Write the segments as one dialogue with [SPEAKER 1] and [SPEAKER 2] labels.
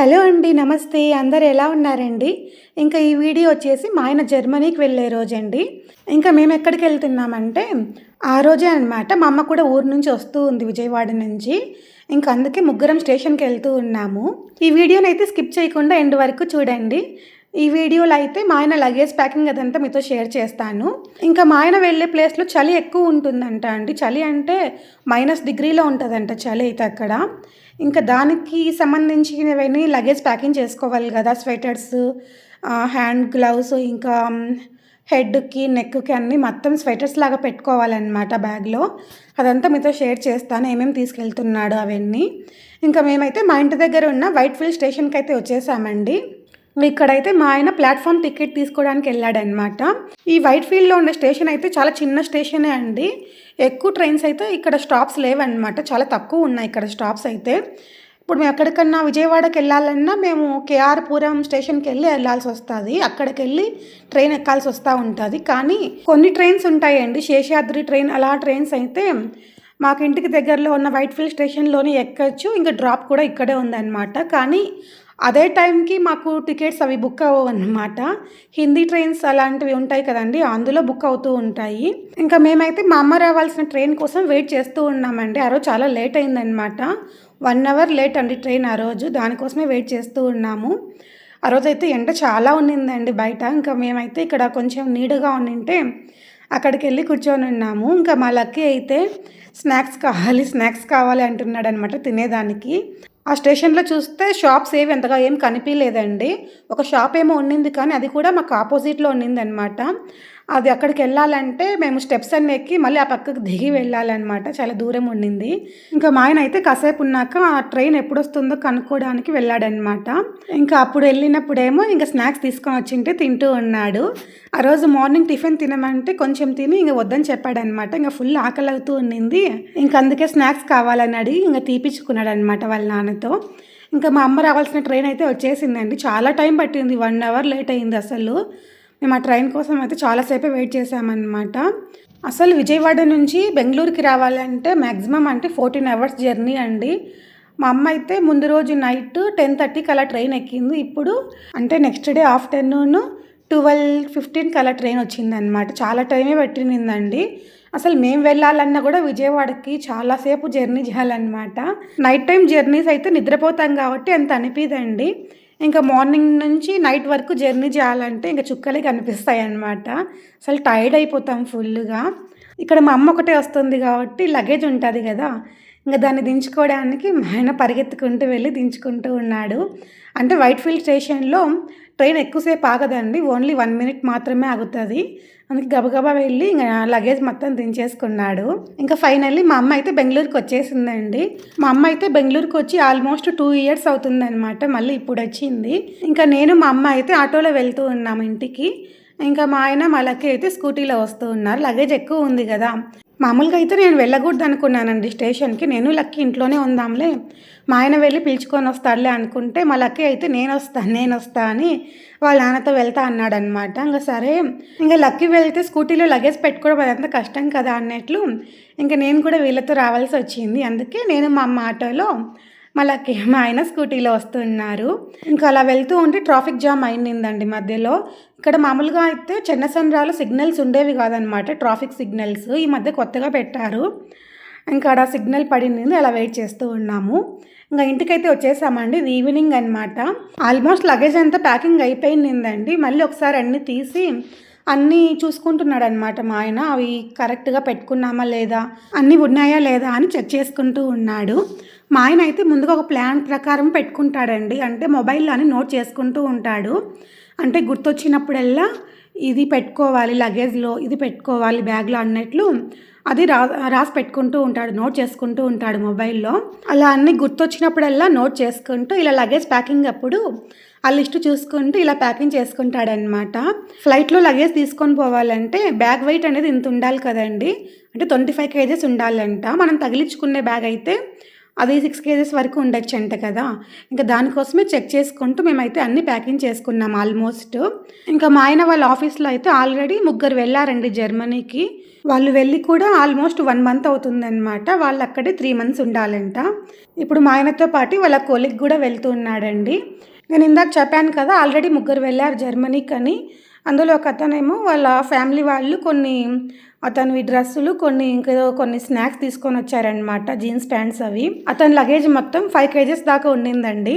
[SPEAKER 1] Hello అండి నమస్తే. అందరు ఎలా ఉన్నారండి? ఇంకా ఈ వీడియో వచ్చేసి మా ఆయన జర్మనీకి వెళ్ళే రోజండి. ఇంకా మేము ఎక్కడికి వెళ్తున్నామంటే ఆ రోజే అనమాట మా అమ్మ కూడా ఊరు నుంచి వస్తూ ఉంది విజయవాడ నుంచి. ఇంకా అందుకే ముగ్గురం స్టేషన్కి వెళ్తూ ఉన్నాము. ఈ వీడియోని అయితే స్కిప్ చేయకుండా ఎండ్ వరకు చూడండి. ఈ వీడియోలో అయితే మా ఆయన లగేజ్ ప్యాకింగ్ అదంతా మీతో షేర్ చేస్తాను. ఇంకా మా ఆయన వెళ్ళే ప్లేస్లో చలి ఎక్కువ ఉంటుందంట అండి. చలి అంటే మైనస్ డిగ్రీలో ఉంటుందంట చలి అయితే అక్కడ. ఇంకా దానికి సంబంధించినవన్నీ లగేజ్ ప్యాకింగ్ చేసుకోవాలి కదా స్వెటర్స్ హ్యాండ్ గ్లౌస్ ఇంకా హెడ్కి నెక్కి అన్నీ మొత్తం స్వెటర్స్ లాగా పెట్టుకోవాలన్నమాట బ్యాగ్లో అదంతా మీతో షేర్ చేస్తాను ఏమేమి తీసుకెళ్తున్నాడు అవన్నీ. ఇంకా మేమైతే మా ఇంటి దగ్గర ఉన్న వైట్ ఫీల్డ్ స్టేషన్కి అయితే వచ్చేసామండి. ఇక్కడైతే మా ఆయన ప్లాట్ఫామ్ టికెట్ తీసుకోవడానికి వెళ్ళాడనమాట ఈ వైట్ ఫీల్డ్లో ఉన్న స్టేషన్ అయితే చాలా చిన్న స్టేషనే అండి. ఎక్కువ ట్రైన్స్ అయితే ఇక్కడ స్టాప్స్ లేవన్నమాట. చాలా తక్కువ ఉన్నాయి ఇక్కడ స్టాప్స్ అయితే. ఇప్పుడు మేము ఎక్కడికన్నా విజయవాడకి వెళ్ళాలన్నా మేము కేఆర్ పురం స్టేషన్కి వెళ్ళి వెళ్ళాల్సి వస్తుంది. అక్కడికి వెళ్ళి ట్రైన్ ఎక్కాల్సి వస్తూ ఉంటుంది. కానీ కొన్ని ట్రైన్స్ ఉంటాయండి. శేషాద్రి ట్రైన్ అలా ట్రైన్స్ అయితే మాకు ఇంటికి దగ్గరలో ఉన్న వైట్ఫీల్డ్ స్టేషన్లోనే ఎక్కచ్చు. ఇంకా డ్రాప్ కూడా ఇక్కడే ఉందన్నమాట. కానీ అదే టైంకి మాకు టికెట్స్ అవి బుక్ అవ్వవు అనమాట హిందీ ట్రైన్స్ అలాంటివి ఉంటాయి కదండి అందులో బుక్ అవుతూ ఉంటాయి. ఇంకా మేమైతే మా అమ్మ రావాల్సిన ట్రైన్ కోసం వెయిట్ చేస్తూ ఉన్నామండి. ఆ రోజు చాలా లేట్ అయిందనమాట వన్ అవర్ లేట్ అండి ట్రైన్ ఆ రోజు దానికోసమే వెయిట్ చేస్తూ ఉన్నాము. ఆ రోజు అయితే ఎండ చాలా ఉన్నిందండి బయట. ఇంకా మేమైతే ఇక్కడ కొంచెం నీడగా ఉండింటే అక్కడికి వెళ్ళి కూర్చొని ఉన్నాము. ఇంకా మా లక్కీ అయితే స్నాక్స్ కావాలి స్నాక్స్ కావాలి అంటున్నాడు అనమాట తినేదానికి. ఆ స్టేషన్లో చూస్తే షాప్స్ ఏవి ఎంతగా ఏం కనిపించలేదండి. ఒక షాప్ ఏమో ఉండింది కానీ అది కూడా మాకు ఆపోజిట్లో ఉండింది అనమాట అది అక్కడికి వెళ్ళాలంటే మేము స్టెప్స్ అన్నీ ఎక్కి మళ్ళీ ఆ పక్కకు దిగి వెళ్ళాలన్నమాట. చాలా దూరం ఉండింది. ఇంకా మా ఆయన అయితే కాసేపు ఉన్నాక ఆ ట్రైన్ ఎప్పుడు వస్తుందో కనుక్కోవడానికి వెళ్ళాడనమాట ఇంకా అప్పుడు వెళ్ళినప్పుడేమో ఇంకా స్నాక్స్ తీసుకొని వచ్చింటే తింటూ ఉన్నాడు. ఆ రోజు మార్నింగ్ టిఫిన్ తినమంటే కొంచెం తిని ఇంకా వద్దని చెప్పాడనమాట ఇంకా ఫుల్ ఆకలి అవుతూ ఉండింది. ఇంకా అందుకే స్నాక్స్ కావాలని అడిగి ఇంకా తీపిచ్చుకున్నాడు అనమాట వాళ్ళ నాన్నతో. ఇంకా మా అమ్మ రావాల్సిన ట్రైన్ అయితే వచ్చేసిందండి. చాలా టైం పట్టింది. వన్ అవర్ లేట్ అయింది అసలు. మేము ఆ ట్రైన్ కోసం అయితే చాలాసేపే వెయిట్ చేసామన్నమాట అసలు విజయవాడ నుంచి బెంగళూరుకి రావాలంటే మ్యాక్సిమం అంటే ఫోర్టీన్ అవర్స్ జర్నీ అండి. మా అమ్మ అయితే ముందు రోజు నైట్ టెన్ థర్టీకి అలా ట్రైన్ ఎక్కింది. ఇప్పుడు అంటే నెక్స్ట్ డే ఆఫ్టర్నూన్ ట్వెల్వ్ ఫిఫ్టీన్కి అలా ట్రైన్ వచ్చిందనమాట చాలా టైమే పెట్టిందండి. అసలు మేము వెళ్ళాలన్నా కూడా విజయవాడకి చాలాసేపు జర్నీ చేయాలన్నమాట. నైట్ టైం జర్నీస్ అయితే నిద్రపోతాం కాబట్టి అంత అనిపిదండి. ఇంకా మార్నింగ్ నుంచి నైట్ వరకు జర్నీ చేయాలంటే ఇంకా చుక్కలే కనిపిస్తాయి అన్నమాట అసలు టైర్డ్ అయిపోతాం ఫుల్గా ఇక్కడ మా అమ్మ ఒకటే వస్తుంది కాబట్టి లగేజ్ ఉంటుంది కదా. ఇంకా దాన్ని దించుకోవడానికి మా ఆయన పరిగెత్తుకుంటూ వెళ్ళి దించుకుంటూ ఉన్నాడు. అంటే వైట్ ఫీల్డ్ స్టేషన్లో ట్రైన్ ఎక్కువసేపు ఆగదండి. ఓన్లీ వన్ మినిట్ మాత్రమే ఆగుతుంది. అందుకే గబగబా వెళ్ళి ఇంకా లగేజ్ మొత్తం దించేసుకున్నాడు. ఇంకా ఫైనల్లీ మా అమ్మ అయితే బెంగళూరుకి వచ్చేసిందండి. మా అమ్మ అయితే బెంగళూరుకి వచ్చి ఆల్మోస్ట్ టూ ఇయర్స్ అవుతుందన్నమాట. మళ్ళీ ఇప్పుడు వచ్చింది. ఇంకా నేను మా అమ్మ అయితే ఆటోలో వెళ్తూ ఉన్నాము ఇంటికి. ఇంకా మా ఆయన మా లక్కీ అయితే స్కూటీలో వస్తూ ఉన్నారు. లగేజ్ ఎక్కువ ఉంది కదా. మామూలుగా అయితే నేను వెళ్ళకూడదు అనుకున్నానండి స్టేషన్కి. నేను లక్కీ ఇంట్లోనే ఉందాంలే. మా ఆయన వెళ్ళి పిలుచుకొని వస్తాడులే అనుకుంటే మా లక్కీ అయితే నేను వస్తాను నేను వస్తా అని వాళ్ళ నాన్నతో వెళ్తా అన్నాడు అనమాట ఇంకా సరే ఇంకా లక్కీ వెళ్తే స్కూటీలో లగేజ్ పెట్టుకోవడం అదంతా కష్టం కదా అన్నట్లు ఇంకా నేను కూడా వీళ్ళతో రావాల్సి వచ్చింది. అందుకే నేను మా అమ్మ ఆటోలో మళ్ళీ మా ఆయన స్కూటీలో వస్తున్నారు. ఇంకా అలా వెళ్తూ ఉంటే ట్రాఫిక్ జామ్ అయిందండి మధ్యలో. ఇక్కడ మామూలుగా అయితే చెన్నసంద్రాలు సిగ్నల్స్ ఉండేవి కాదనమాట ట్రాఫిక్ సిగ్నల్స్. ఈ మధ్య కొత్తగా పెట్టారు. ఇంకా అక్కడ సిగ్నల్ పడింది అలా వెయిట్ చేస్తూ ఉన్నాము. ఇంకా ఇంటికైతే వచ్చేసామండి. ఇది ఈవినింగ్ అనమాట ఆల్మోస్ట్ లగేజ్ అంతా ప్యాకింగ్ అయిపోయిందండి. మళ్ళీ ఒకసారి అన్నీ తీసి అన్నీ చూసుకుంటున్నాడు అనమాట మా ఆయన. అవి కరెక్ట్గా పెట్టుకున్నామా లేదా? అన్నీ ఉన్నాయా లేదా అని చెక్ చేసుకుంటూ ఉన్నాడు. మా ఆయన అయితే ముందుగా ఒక ప్లాన్ ప్రకారం పెట్టుకుంటాడండి. అంటే మొబైల్లో అని నోట్ చేసుకుంటూ ఉంటాడు. అంటే గుర్తొచ్చినప్పుడల్లా ఇది పెట్టుకోవాలి లగేజ్లో ఇది పెట్టుకోవాలి బ్యాగ్లో అన్నట్లు అది రా రాసి పెట్టుకుంటూ ఉంటాడు నోట్ చేసుకుంటూ ఉంటాడు మొబైల్లో అలా అన్నీ గుర్తొచ్చినప్పుడల్లా నోట్ చేసుకుంటూ ఇలా లగేజ్ ప్యాకింగ్ అప్పుడు ఆ లిస్ట్ చూసుకుంటూ ఇలా ప్యాకింగ్ చేసుకుంటాడనమాట ఫ్లైట్లో లగేజ్ తీసుకొని పోవాలంటే బ్యాగ్ వెయిట్ అనేది ఇంత ఉండాలి కదండి? అంటే ట్వంటీ ఫైవ్ కేజెస్ ఉండాలంట. మనం తగిలించుకునే బ్యాగ్ అయితే అది సిక్స్ కేజెస్ వరకు ఉండొచ్చు అంట కదా. ఇంకా దానికోసమే చెక్ చేసుకుంటూ మేమైతే అన్ని ప్యాకింగ్ చేసుకున్నాం ఆల్మోస్ట్ ఇంకా మా ఆయన వాళ్ళ ఆఫీస్లో అయితే ఆల్రెడీ ముగ్గురు వెళ్ళారండి జర్మనీకి. వాళ్ళు వెళ్ళి కూడా ఆల్మోస్ట్ వన్ మంత్ అవుతుందన్నమాట. వాళ్ళు అక్కడే త్రీ మంత్స్ ఉండాలంట. ఇప్పుడు మా ఆయనతో పాటు వాళ్ళ కొలిగ్ కూడా వెళ్తూ ఉన్నాడండి. నేను ఇందాక చెప్పాను కదా ఆల్రెడీ ముగ్గురు వెళ్ళారు జర్మనీకి అని అందులో ఒక అతనేమో వాళ్ళ ఫ్యామిలీ వాళ్ళు కొన్ని అతని డ్రెస్సులు కొన్ని ఇంకేదో కొన్ని స్నాక్స్ తీసుకొని వచ్చారనమాట జీన్స్ ప్యాంట్స్ అవి. అతని లగేజ్ మొత్తం ఫైవ్ కేజెస్ దాకా ఉండిందండి.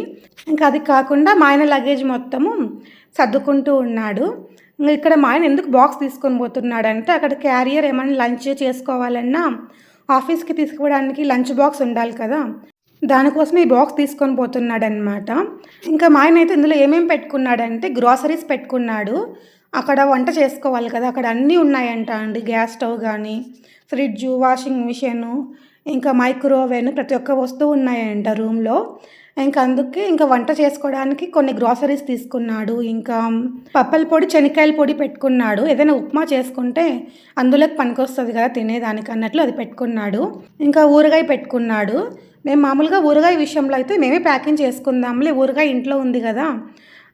[SPEAKER 1] ఇంకా అది కాకుండా మా ఆయన లగేజ్ మొత్తము సర్దుకుంటూ ఉన్నాడు. ఇంకా ఇక్కడ మా ఆయన ఎందుకు బాక్స్ తీసుకొని పోతున్నాడంటే అక్కడ క్యారియర్ ఏమైనా లంచ్ చేసుకోవాలన్నా ఆఫీస్కి తీసుకోవడానికి లంచ్ బాక్స్ ఉండాలి కదా. దానికోసం ఈ బాక్స్ తీసుకొని పోతున్నాడనమాట ఇంకా మా ఆయన అయితే ఇందులో ఏమేమి పెట్టుకున్నాడంటే గ్రాసరీస్ పెట్టుకున్నాడు. అక్కడ వంట చేసుకోవాలి కదా అక్కడ అన్నీ ఉన్నాయంట అండి. గ్యాస్ స్టవ్ కానీ ఫ్రిడ్జ్ వాషింగ్ మిషన్ ఇంకా మైక్రోవేవ్ ప్రతి ఒక్క వస్తువు ఉన్నాయంట రూమ్లో. ఇంకా అందుకే ఇంకా వంట చేసుకోవడానికి కొన్ని గ్రాసరీస్ తీసుకున్నాడు. ఇంకా పప్పల పొడి శనక్కాయల పొడి పెట్టుకున్నాడు. ఏదైనా ఉప్మా చేసుకుంటే అందులోకి పనికొస్తుంది కదా తినేదానికి అన్నట్లు అది పెట్టుకున్నాడు. ఇంకా ఊరగాయ పెట్టుకున్నాడు. మేము మామూలుగా ఊరగాయ విషయంలో అయితే మేమే ప్యాకింగ్ చేసుకుందాంలే ఊరగాయ ఇంట్లో ఉంది కదా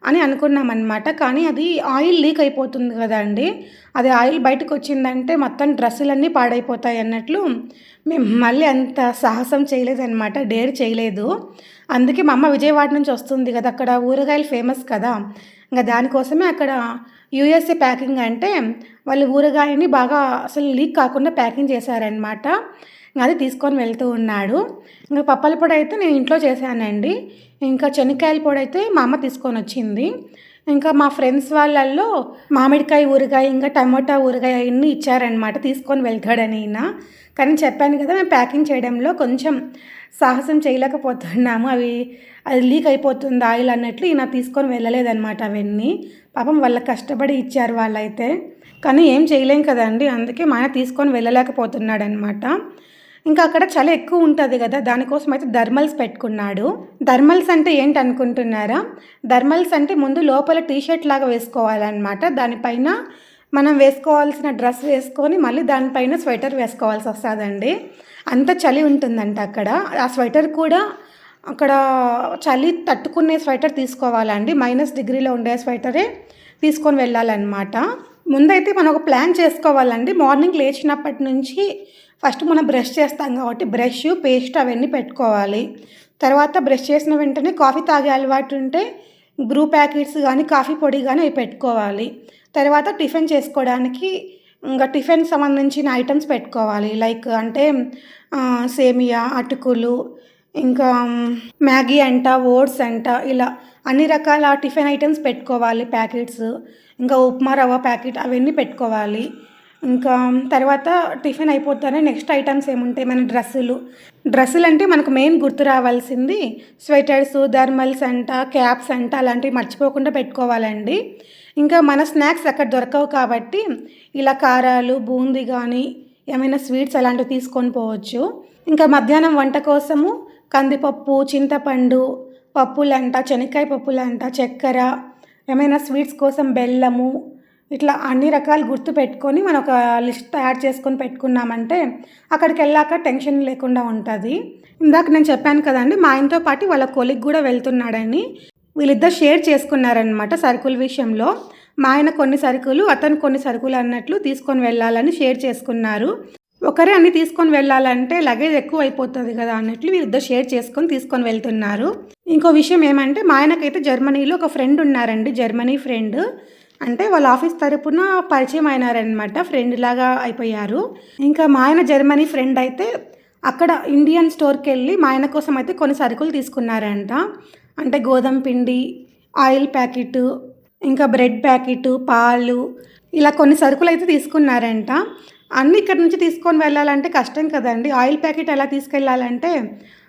[SPEAKER 1] అని అనుకున్నాం అనమాట కానీ అది ఆయిల్ లీక్ అయిపోతుంది కదా అండి. అది ఆయిల్ బయటకు వచ్చిందంటే మొత్తం డ్రెస్సులన్నీ పాడైపోతాయి అన్నట్లు మేము మళ్ళీ అంత సాహసం చేయలేదన్నమాట డేర్ చేయలేదు. అందుకే మా అమ్మ విజయవాడ నుంచి వస్తుంది కదా అక్కడ ఊరగాయలు ఫేమస్ కదా. ఇంకా దానికోసమే అక్కడ యూఎస్ఏ ప్యాకింగ్ అంటే వాళ్ళు ఊరగాయని బాగా అసలు లీక్ కాకుండా ప్యాకింగ్ చేశారనమాట అది తీసుకొని వెళ్తూ ఉన్నాడు. ఇంకా పప్పల పొడి అయితే నేను ఇంట్లో చేశానండి. ఇంకా శనక్కాయల పొడి అయితే మా అమ్మ తీసుకొని వచ్చింది. ఇంకా మా ఫ్రెండ్స్ వాళ్ళల్లో మామిడికాయ ఊరగాయ ఇంకా టమాటా ఊరగాయ అన్నీ ఇచ్చారనమాట తీసుకొని వెళ్తాడని ఈయన. కానీ చెప్పాను కదా మేము ప్యాకింగ్ చేయడంలో కొంచెం సాహసం చేయలేకపోతున్నాము. అవి అది లీక్ అయిపోతుంది ఆయిల్ అన్నట్లు ఈయన తీసుకొని వెళ్ళలేదన్నమాట అవన్నీ. పాపం వాళ్ళ కష్టపడి ఇచ్చారు వాళ్ళైతే. కానీ ఏం చేయలేం కదండి అందుకే మా ఆయన తీసుకొని వెళ్ళలేకపోతున్నాడనమాట ఇంకా అక్కడ చలి ఎక్కువ ఉంటుంది కదా దానికోసం అయితే థర్మల్స్ పెట్టుకున్నాడు. థర్మల్స్ అంటే ఏంటి అనుకుంటున్నారా థర్మల్స్ అంటే ముందు లోపల టీషర్ట్ లాగా వేసుకోవాలన్నమాట. దానిపైన మనం వేసుకోవాల్సిన డ్రెస్ వేసుకొని మళ్ళీ దానిపైన స్వెటర్ వేసుకోవాల్సి వస్తుందండి. అంత చలి ఉంటుందంట అక్కడ. ఆ స్వెటర్ కూడా అక్కడ చలి తట్టుకునే స్వెటర్ తీసుకోవాలండి. మైనస్ డిగ్రీలో ఉండే స్వెటరే తీసుకొని వెళ్ళాలన్నమాట. ముందైతే మనం ఒక ప్లాన్ చేసుకోవాలండి. మార్నింగ్ లేచినప్పటి నుంచి ఫస్ట్ మనం బ్రష్ చేస్తాం కాబట్టి బ్రష్ పేస్ట్ అవన్నీ పెట్టుకోవాలి. తర్వాత బ్రష్ చేసిన వెంటనే కాఫీ తాగే అలవాటు ఉంటే బ్రూ ప్యాకెట్స్ కానీ కాఫీ పొడి కానీ అవి పెట్టుకోవాలి. తర్వాత టిఫిన్ చేసుకోవడానికి ఇంకా టిఫిన్ సంబంధించిన ఐటమ్స్ పెట్టుకోవాలి. లైక్ అంటే సేమియా అటుకులు ఇంకా మ్యాగీ అంట ఓట్స్ అంట ఇలా అన్ని రకాల టిఫిన్ ఐటమ్స్ పెట్టుకోవాలి ప్యాకెట్స్. ఇంకా ఉప్మా రవ్వ ప్యాకెట్ అవన్నీ పెట్టుకోవాలి. ఇంకా తర్వాత టిఫిన్ అయిపోతానే నెక్స్ట్ ఐటమ్స్ ఏముంటాయి? మన డ్రెస్సులు. డ్రెస్సులు అంటే మనకు మెయిన్ గుర్తు రావాల్సింది స్వెటర్స్ థర్మల్స్ అంట క్యాప్స్ అంట అలాంటివి మర్చిపోకుండా పెట్టుకోవాలండి. ఇంకా మన స్నాక్స్ అక్కడ దొరకవు కాబట్టి ఇలా కారాలు బూందీ కానీ ఏమైనా స్వీట్స్ అలాంటివి తీసుకొని పోవచ్చు. ఇంకా మధ్యాహ్నం వంట కోసము కందిపప్పు చింతపండు పప్పులంట శనక్కాయ పప్పులంట చక్కెర ఏమైనా స్వీట్స్ కోసం బెల్లము ఇట్లా అన్ని రకాలు గుర్తు పెట్టుకొని మనం ఒక లిస్ట్ తయారు చేసుకొని పెట్టుకున్నామంటే అక్కడికి వెళ్ళాక టెన్షన్ లేకుండా ఉంటుంది. ఇందాక నేను చెప్పాను కదండి మా ఆయనతో పాటు వాళ్ళ కొలిగ్ కూడా వెళ్తున్నాడని. వీళ్ళిద్దరు షేర్ చేసుకున్నారనమాట సరుకుల విషయంలో. మా ఆయన కొన్ని సరుకులు అతను కొన్ని సరుకులు అన్నట్లు తీసుకొని వెళ్ళాలని షేర్ చేసుకున్నారు. ఒకరే అన్ని తీసుకొని వెళ్ళాలంటే లగేజ్ ఎక్కువ అయిపోతుంది కదా అన్నట్లు వీళ్ళిద్దరు షేర్ చేసుకొని తీసుకొని వెళ్తున్నారు. ఇంకో విషయం ఏమంటే మా ఆయనకైతే జర్మనీలో ఒక ఫ్రెండ్ ఉన్నారండి జర్మనీ ఫ్రెండ్ అంటే వాళ్ళ ఆఫీస్ తరపున పరిచయం అయినారనమాట ఫ్రెండ్ లాగా అయిపోయారు. ఇంకా మా ఆయన జర్మనీ ఫ్రెండ్ అయితే అక్కడ ఇండియన్ స్టోర్కి వెళ్ళి మా ఆయన కోసం అయితే కొన్ని సరుకులు తీసుకున్నారంట. అంటే గోధుమ పిండి ఆయిల్ ప్యాకెట్ ఇంకా బ్రెడ్ ప్యాకెట్ పాలు ఇలా కొన్ని సరుకులు అయితే తీసుకున్నారంట. అన్నీ ఇక్కడ నుంచి తీసుకొని వెళ్ళాలంటే కష్టం కదండి. ఆయిల్ ప్యాకెట్ ఎలా తీసుకెళ్ళాలంటే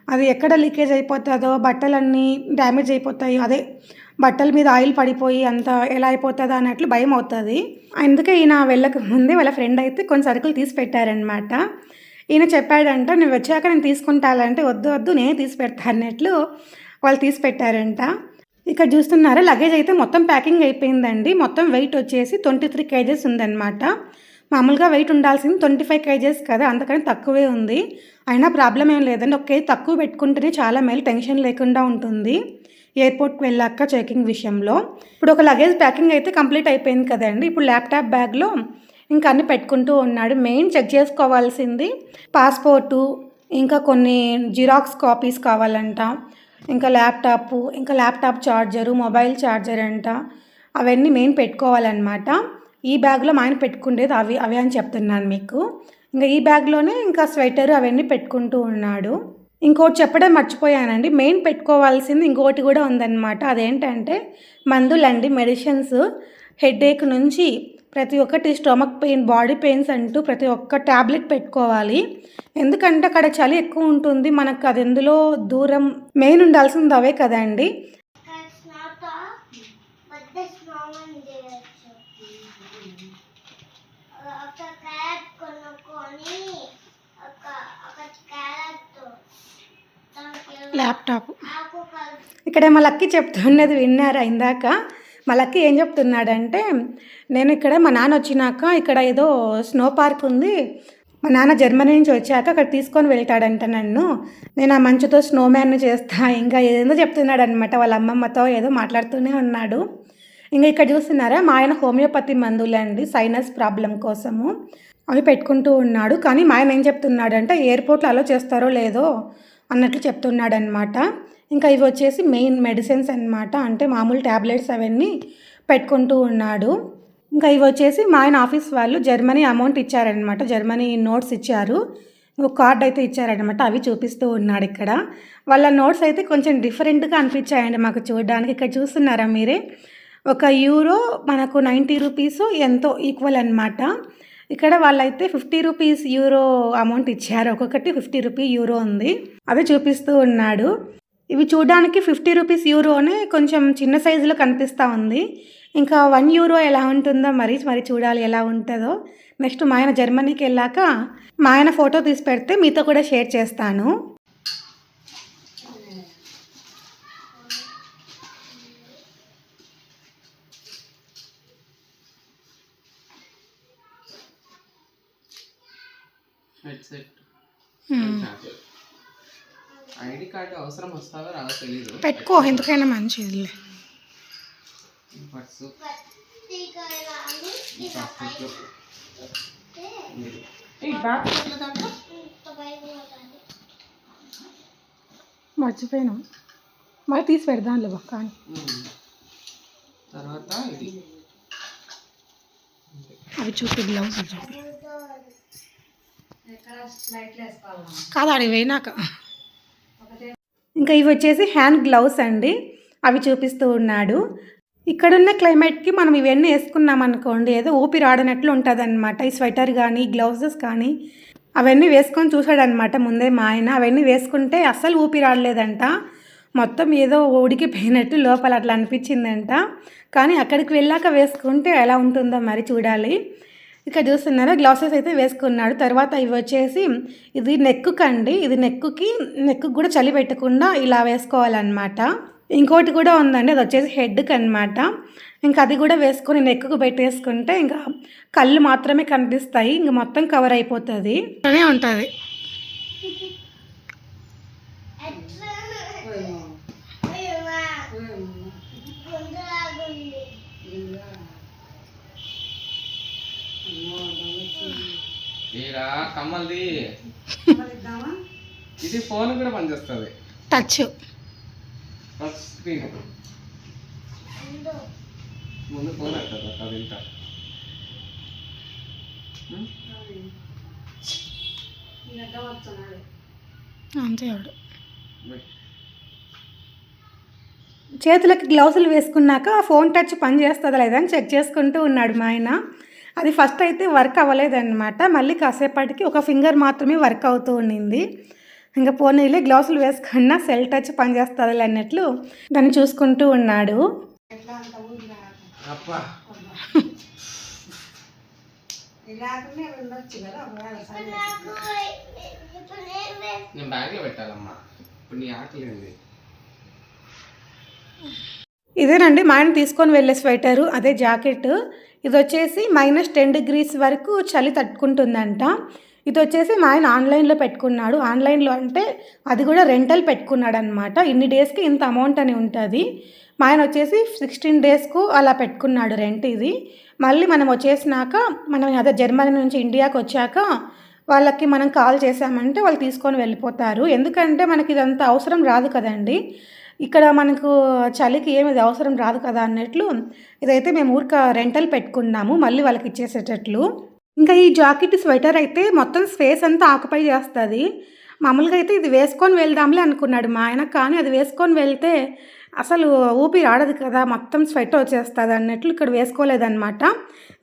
[SPEAKER 1] అది ఎక్కడ లీకేజ్ అయిపోతుందో బట్టలన్నీ డ్యామేజ్ అయిపోతాయి అదే బట్టల మీద ఆయిల్ పడిపోయి అంత ఎలా అయిపోతుందో అన్నట్లు భయం అవుతుంది. అందుకే ఈయన వెళ్ళక ముందే వాళ్ళ ఫ్రెండ్ అయితే కొన్ని సరుకులు తీసి పెట్టారనమాట ఈయన చెప్పాడంట నేను వచ్చాక నేను తీసుకుంటానంటే వద్దు వద్దు నేనే తీసి పెడతా అన్నట్లు వాళ్ళు తీసి పెట్టారంట. ఇక్కడ చూస్తున్నారా లగేజ్ అయితే మొత్తం ప్యాకింగ్ అయిపోయిందండి. మొత్తం వెయిట్ వచ్చేసి ట్వంటీ త్రీ కేజెస్ ఉందన్నమాట. మామూలుగా వెయిట్ ఉండాల్సింది ట్వంటీ ఫైవ్ కేజెస్ కదా అందుకని తక్కువే ఉంది. అయినా ప్రాబ్లం ఏం లేదండి. ఒక కేజీ తక్కువ పెట్టుకుంటేనే చాలా మేలు టెన్షన్ లేకుండా ఉంటుంది. ఎయిర్పోర్ట్కి వెళ్ళాక చెకింగ్ విషయంలో. ఇప్పుడు ఒక లగేజ్ ప్యాకింగ్ అయితే కంప్లీట్ అయిపోయింది కదండి ఇప్పుడు ల్యాప్టాప్ బ్యాగ్లో ఇంకా అన్ని పెట్టుకుంటూ ఉన్నాడు. మెయిన్ చెక్ చేసుకోవాల్సింది పాస్పోర్టు ఇంకా కొన్ని జిరాక్స్ కాపీస్ కావాలంట. ఇంకా ల్యాప్టాప్ ఇంకా ల్యాప్టాప్ ఛార్జరు మొబైల్ ఛార్జర్ అంట. అవన్నీ మెయిన్ పెట్టుకోవాలన్నమాట. ఈ బ్యాగ్లో మా ఆయన పెట్టుకుండేది అవి అవి అని చెప్తున్నాను మీకు. ఇంకా ఈ బ్యాగ్లోనే ఇంకా స్వెటర్ అవన్నీ పెట్టుకుంటూ ఉన్నాడు. ఇంకోటి చెప్పడం మర్చిపోయానండి. మెయిన్ పెట్టుకోవాల్సింది ఇంకోటి కూడా ఉందన్నమాట. అదేంటంటే మందులండి మెడిసిన్స్ హెడేక్ నుంచి ప్రతి ఒక్కటి స్టమక్ పెయిన్ బాడీ పెయిన్స్ అంటూ ప్రతి ఒక్క ట్యాబ్లెట్ పెట్టుకోవాలి. ఎందుకంటే అక్కడ చలి ఎక్కువ ఉంటుంది. మనకు అది ఎందులో దూరం మెయిన్ ఉండాల్సింది అవే కదండి
[SPEAKER 2] స్నాత పెద్ద స్నానం చేయొచ్చు ఒక క్యారెట్ కొనుక్కొని ఒక ఒక క్యారెట్ దానికి
[SPEAKER 1] ల్యాప్టాప్. ఇక్కడ మా లక్కీ చెప్తున్నది విన్నారా ఇందాక? మా లక్కీ ఏం చెప్తున్నాడంటే నేను ఇక్కడ మా నాన్న వచ్చినాక ఇక్కడ ఏదో స్నో పార్క్ ఉంది. మా నాన్న జర్మనీ నుంచి వచ్చాక అక్కడ తీసుకొని వెళ్తాడంట నన్ను. నేను ఆ మంచుతో స్నో మ్యాన్ చేస్తా ఇంకా ఏదో చెప్తున్నాడు అనమాట వాళ్ళ అమ్మమ్మతో ఏదో మాట్లాడుతూనే ఉన్నాడు. ఇంకా ఇక్కడ చూస్తున్నారా మా ఆయన హోమియోపతి మందులండి సైనస్ ప్రాబ్లం కోసము. అవి పెట్టుకుంటూ ఉన్నాడు. కానీ మా ఆయన ఏం చెప్తున్నాడంటే ఎయిర్పోర్ట్లో అలో చేస్తారో లేదో అన్నట్లు చెప్తున్నాడనమాట ఇంకా ఇవి వచ్చేసి మెయిన్ మెడిసిన్స్ అన్నమాట. అంటే మామూలు ట్యాబ్లెట్స్ అవన్నీ పెట్టుకుంటూ ఉన్నాడు. ఇంకా ఇవి వచ్చేసి మా ఆయన ఆఫీస్ వాళ్ళు జర్మనీ అమౌంట్ ఇచ్చారనమాట జర్మనీ నోట్స్ ఇచ్చారు. ఒక కార్డ్ అయితే ఇచ్చారనమాట అవి చూపిస్తూ ఉన్నాడు ఇక్కడ. వాళ్ళ నోట్స్ అయితే కొంచెం డిఫరెంట్గా అనిపించాయండి మాకు చూడడానికి. ఇక్కడ చూస్తున్నారా మీరే? ఒక యూరో మనకు నైంటీ రూపీస్ ఎంతో ఈక్వల్ అనమాట ఇక్కడ వాళ్ళైతే ఫిఫ్టీ రూపీస్ యూరో అమౌంట్ ఇచ్చారు. ఒక్కొక్కటి ఫిఫ్టీ రూపీ యూరో ఉంది. అవి చూపిస్తూ ఉన్నాడు. ఇవి చూడడానికి ఫిఫ్టీ రూపీస్ యూరోనే కొంచెం చిన్న సైజులో కనిపిస్తూ ఉంది. ఇంకా వన్ యూరో ఎలా ఉంటుందో మరి మరి చూడాలి ఎలా ఉంటుందో. నెక్స్ట్ మా ఆయన జర్మనీకి వెళ్ళాక మా ఆయన ఫోటో తీసి పెడితే మీతో కూడా షేర్ చేస్తాను.
[SPEAKER 3] హెడ్సెట్ ఐడి కార్డు అవసరం వస్తావో రాదో తెలీదు.
[SPEAKER 1] పెట్టుకో ఎందుకైనా మంచిది
[SPEAKER 3] పర్సు
[SPEAKER 1] మర్చిపోయినాం. మరి తీసి పెడదాం లేవా కానీ.
[SPEAKER 3] తర్వాత ఇది
[SPEAKER 1] అవి చూపి చూపి. కాదు అడిగి పోయినాక. ఇంకా ఇవి వచ్చేసి హ్యాండ్ గ్లౌస్ అండి. అవి చూపిస్తూ ఉన్నాడు. ఇక్కడున్న క్లైమేట్కి మనం ఇవన్నీ వేసుకున్నాం అనుకోండి ఏదో ఊపిరి ఆడనట్లు ఉంటుంది అనమాట ఈ స్వెటర్ కానీ గ్లౌజెస్ కానీ అవన్నీ వేసుకొని చూశాడనమాట ముందే మా ఆయన. అవన్నీ వేసుకుంటే అస్సలు ఊపిరి ఆడలేదంట మొత్తం ఏదో ఉడికిపోయినట్టు లోపల అట్లా అనిపించిందంట. కానీ అక్కడికి వెళ్ళాక వేసుకుంటే ఎలా ఉంటుందో మరి చూడాలి. ఇక్కడ చూస్తున్నారా గ్లాసెస్ అయితే వేసుకున్నాడు. తర్వాత ఇవి వచ్చేసి ఇది నెక్కుకండి ఇది నెక్కుకి నెక్కు కూడా చలి పెట్టకుండా ఇలా వేసుకోవాలన్నమాట. ఇంకోటి కూడా ఉందండి అది వచ్చేసి హెడ్కి అనమాట ఇంకా అది కూడా వేసుకొని నెక్కుకు పెట్టేసుకుంటే ఇంకా కళ్ళు మాత్రమే కనిపిస్తాయి. ఇంకా మొత్తం కవర్ అయిపోతుంది. అనే ఉంటుంది.
[SPEAKER 3] ఈరా కమ్మల్ది. ఇది ఫోన్ కూడా పనిచేస్తుంది.
[SPEAKER 1] టచ్.
[SPEAKER 3] Touch screen.
[SPEAKER 2] ఉందో
[SPEAKER 3] ముందు ఫోన్ అంటారు అది?
[SPEAKER 1] అంతే
[SPEAKER 3] వెయ్.
[SPEAKER 1] చేతులకి గ్లౌజులు వేసుకున్నాక ఫోన్ టచ్ పని చేస్తుందా లేదా అని చెక్ చేసుకుంటూ ఉన్నాడు మా ఆయన. అది ఫస్ట్ అయితే వర్క్ అవ్వలేదన్నమాట. మళ్ళీ కాసేపటికి ఒక ఫింగర్ మాత్రమే వర్క్ అవుతూ ఉండింది. ఇంకా పోనీలే గ్లౌజులు వేసుకున్నా సెల్ టచ్ పని చేస్తుంది అన్నట్లు దాన్ని చూసుకుంటూ ఉన్నాడు. ఇదేనండి మా ఆయన తీసుకొని వెళ్ళే స్వెటరు అదే జాకెట్ ఇది వచ్చేసి మైనస్ టెన్ డిగ్రీస్ వరకు చలి తట్టుకుంటుందంట. ఇది వచ్చేసి మా ఆయన ఆన్లైన్లో పెట్టుకున్నాడు. ఆన్లైన్లో అంటే అది కూడా రెంటల్ పెట్టుకున్నాడు అనమాట ఇన్ని డేస్కి ఇంత అమౌంట్ అని ఉంటుంది. మా ఆయన వచ్చేసి సిక్స్టీన్ డేస్కు అలా పెట్టుకున్నాడు రెంట్ ఇది. మళ్ళీ మనం వచ్చేసినాక మనం అదే జర్మనీ నుంచి ఇండియాకి వచ్చాక వాళ్ళకి మనం కాల్ చేసామంటే వాళ్ళు తీసుకొని వెళ్ళిపోతారు. ఎందుకంటే మనకి ఇదంతా అవసరం రాదు కదండి. ఇక్కడ మనకు చలికి ఏమి అవసరం రాదు కదా అన్నట్లు ఇదైతే మేము ఊరిక రెంటల్ పెట్టుకున్నాము మళ్ళీ వాళ్ళకి ఇచ్చేసేటట్లు. ఇంకా ఈ జాకెట్ స్వెటర్ అయితే మొత్తం స్పేస్ అంతా ఆకుపై చేస్తుంది. మామూలుగా అయితే ఇది వేసుకొని వెళ్దాంలే అనుకున్నాడు మా ఆయన కానీ అది వేసుకొని వెళ్తే అసలు ఊపిరి ఆడదు కదా మొత్తం స్వెటర్ వచ్చేస్తుంది అన్నట్లు ఇక్కడ వేసుకోలేదన్నమాట.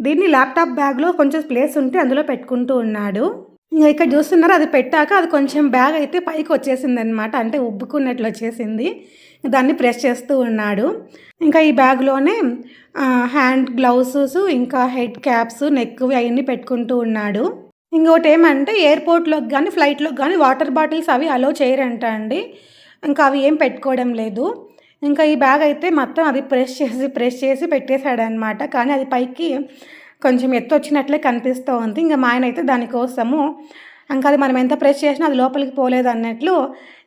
[SPEAKER 1] దీన్ని ల్యాప్టాప్ బ్యాగ్లో కొంచెం ప్లేస్ ఉంటే అందులో పెట్టుకుంటూ ఉన్నాడు. ఇంకా ఇక్కడ చూస్తున్నారు అది పెట్టాక అది కొంచెం బ్యాగ్ అయితే పైకి వచ్చేసింది అనమాట అంటే ఉబ్బుకున్నట్లు వచ్చేసింది. దాన్ని ప్రెస్ చేస్తూ ఉన్నాడు. ఇంకా ఈ బ్యాగ్లోనే హ్యాండ్ గ్లౌసెస్ ఇంకా హెడ్ క్యాప్స్ నెక్ అవన్నీ పెట్టుకుంటూ ఉన్నాడు. ఇంకోటి ఏమంటే ఎయిర్పోర్ట్లోకి కానీ ఫ్లైట్లోకి కానీ వాటర్ బాటిల్స్ అవి అలో చేయరంట అండి. ఇంకా అవి ఏం పెట్టుకోవడం లేదు. ఇంకా ఈ బ్యాగ్ అయితే మొత్తం అది ప్రెస్ చేసి ప్రెస్ చేసి పెట్టేశాడనమాట కానీ అది పైకి కొంచెం ఎత్తు వచ్చినట్లే కనిపిస్తూ ఉంది ఇంకా మా ఆయన అయితే దానికోసము ఇంకా అది మనం ఎంత ప్రెస్ చేసినా అది లోపలికి పోలేదు అన్నట్లు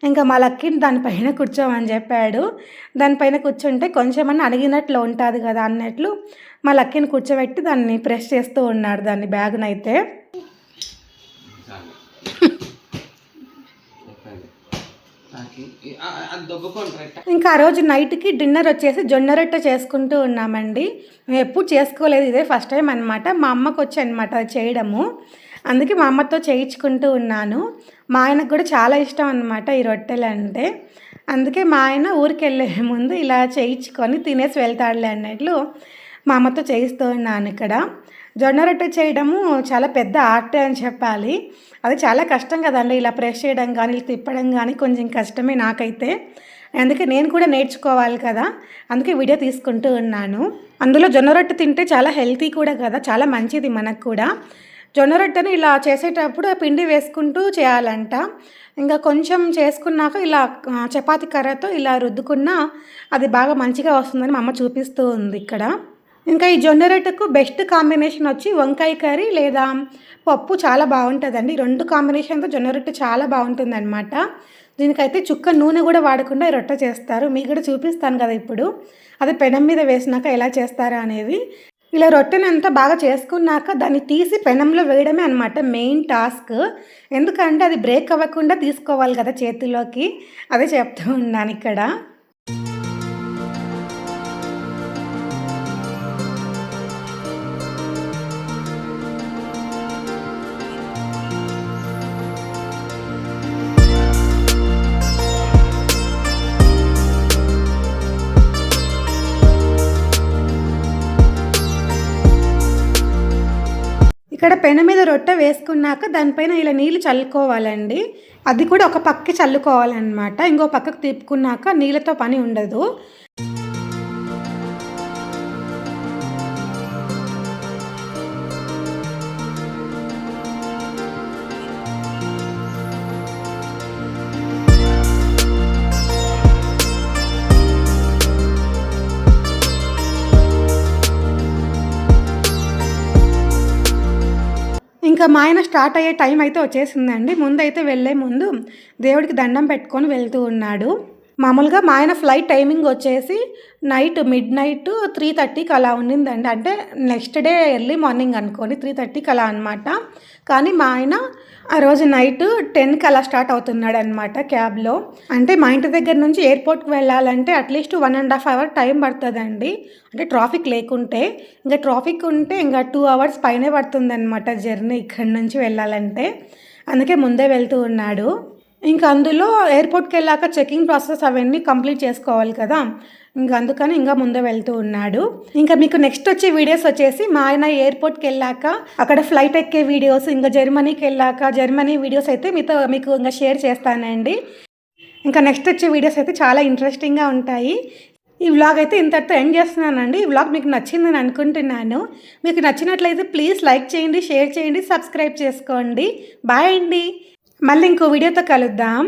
[SPEAKER 1] ఇంకా మా లక్కీని దానిపైన కూర్చోమని చెప్పాడు. దానిపైన కూర్చుంటే కొంచెమన్నా అడిగినట్లు ఉంటుంది కదా అన్నట్లు మా లక్కీని కూర్చోబెట్టి దాన్ని ప్రెస్ చేస్తూ ఉన్నాడు దాన్ని బ్యాగ్నైతే
[SPEAKER 3] చాలు చెప్పండి నాకు ఈ- ఆ- ఆ- అది దొబ్బుకోండి రైట్
[SPEAKER 1] ఇంకా ఆ రోజు నైట్కి డిన్నర్ వచ్చేసి జొన్న రొట్టె చేసుకుంటూ ఉన్నామండి. మేము ఎప్పుడు చేసుకోలేదు ఇదే ఫస్ట్ టైం అనమాట మా అమ్మకు వచ్చి అనమాట అది చేయడము. అందుకే మా అమ్మతో చేయించుకుంటూ ఉన్నాను. మా ఆయనకు కూడా చాలా ఇష్టం అనమాట ఈ రొట్టెలు అంటే. అందుకే మా ఆయన ఊరికి వెళ్ళే ముందు ఇలా చేయించుకొని తినేసి వెళ్తాడులే అన్నట్లు మా అమ్మతో చేయిస్తూ ఉన్నాను ఇక్కడ. జొన్న రొట్టె చేయడము చాలా పెద్ద ఆర్ట్ అని చెప్పాలి. అది చాలా కష్టం కదండి ఇలా ప్రెస్ చేయడం కానీ ఇలా తిప్పడం కానీ కొంచెం కష్టమే నాకైతే. అందుకే నేను కూడా నేర్చుకోవాలి కదా. అందుకే వీడియో తీసుకుంటూ ఉన్నాను. అందులో జొన్న రొట్టె తింటే చాలా హెల్తీ కూడా కదా. చాలా మంచిది మనకు కూడా. జొన్న రొట్టెని ఇలా చేసేటప్పుడు పిండి వేసుకుంటూ చేయాలంట. ఇంకా కొంచెం చేసుకున్నాక ఇలా చపాతి కర్రతో ఇలా రుద్దుకున్నా అది బాగా మంచిగా వస్తుందని మా అమ్మ చూపిస్తూ ఉంది ఇక్కడ. ఇంకా ఈ జొన్న రొట్టెకు బెస్ట్ కాంబినేషన్ వచ్చి వంకాయ కర్రీ లేదా పప్పు చాలా బాగుంటుందండి. రెండు కాంబినేషన్తో జొన్న రొట్టె చాలా బాగుంటుంది అనమాట దీనికైతే చుక్క నూనె కూడా వాడకుండా ఈ రొట్టె చేస్తారు. మీకు కూడా చూపిస్తాను కదా ఇప్పుడు. అది పెనం మీద వేసినాక ఎలా చేస్తారా అనేది. ఇలా రొట్టెని అంతా బాగా చేసుకున్నాక దాన్ని తీసి పెనంలో వేయడమే అనమాట మెయిన్ టాస్క్ ఎందుకంటే అది బ్రేక్ అవ్వకుండా తీసుకోవాలి కదా చేతిలోకి. అదే చెప్తూ ఉన్నాను ఇక్కడ. ఇక్కడ పెన మీద రొట్టె వేసుకున్నాక దానిపైన ఇలా నీళ్ళు చల్లుకోవాలండి. అది కూడా ఒక పక్కకి చల్లుకోవాలన్నమాట. ఇంకో పక్కకు తిప్పుకున్నాక నీళ్ళతో పని ఉండదు. ఇంకా మా ఆయన స్టార్ట్ అయ్యే టైం అయితే వచ్చేసిందండి. ముందైతే వెళ్ళే ముందు దేవుడికి దండం పెట్టుకొని వెళ్తూ ఉన్నాడు. మామూలుగా మా ఆయన ఫ్లైట్ టైమింగ్ వచ్చేసి నైట్ మిడ్ నైట్ త్రీ థర్టీకి అలా ఉండిందండి. అంటే నెక్స్ట్ డే ఎర్లీ మార్నింగ్ అనుకోని త్రీ థర్టీకి అలా అనమాట కానీ మా ఆయన ఆ రోజు నైట్ టెన్కి అలా స్టార్ట్ అవుతున్నాడు అనమాట క్యాబ్లో. అంటే మా ఇంటి దగ్గర నుంచి ఎయిర్పోర్ట్కి వెళ్ళాలంటే at least one and half hour time పడుతుందండి. అంటే ట్రాఫిక్ లేకుంటే ఇంకా ట్రాఫిక్ ఉంటే ఇంకా టూ అవర్స్ పైనే పడుతుంది అనమాట జర్నీ ఇక్కడి నుంచి వెళ్ళాలంటే. అందుకే ముందే వెళ్తూ ఉన్నాడు. ఇంకా అందులో ఎయిర్పోర్ట్కి వెళ్ళాక చెకింగ్ ప్రాసెస్ అవన్నీ కంప్లీట్ చేసుకోవాలి కదా. ఇంకా అందుకని ఇంకా ముందే వెళ్తూ ఉన్నాడు. ఇంకా మీకు నెక్స్ట్ వచ్చే వీడియోస్ వచ్చేసి మా ఆయన ఎయిర్పోర్ట్కి వెళ్ళాక అక్కడ ఫ్లైట్ ఎక్కే వీడియోస్ ఇంకా జర్మనీకి వెళ్ళాక జర్మనీ వీడియోస్ అయితే మీతో మీకు ఇంకా షేర్ చేస్తానండి. ఇంకా నెక్స్ట్ వచ్చే వీడియోస్ అయితే చాలా ఇంట్రెస్టింగ్గా ఉంటాయి. ఈ వ్లాగ్ అయితే ఇంతటితో ఎండ్ చేస్తున్నానండి. ఈ వ్లాగ్ మీకు నచ్చిందని అనుకుంటున్నాను. మీకు నచ్చినట్లయితే ప్లీజ్ లైక్ చేయండి షేర్ చేయండి సబ్స్క్రైబ్ చేసుకోండి. బాయ్ అండి. మళ్ళీ ఇంకో వీడియోతో కలుద్దాం.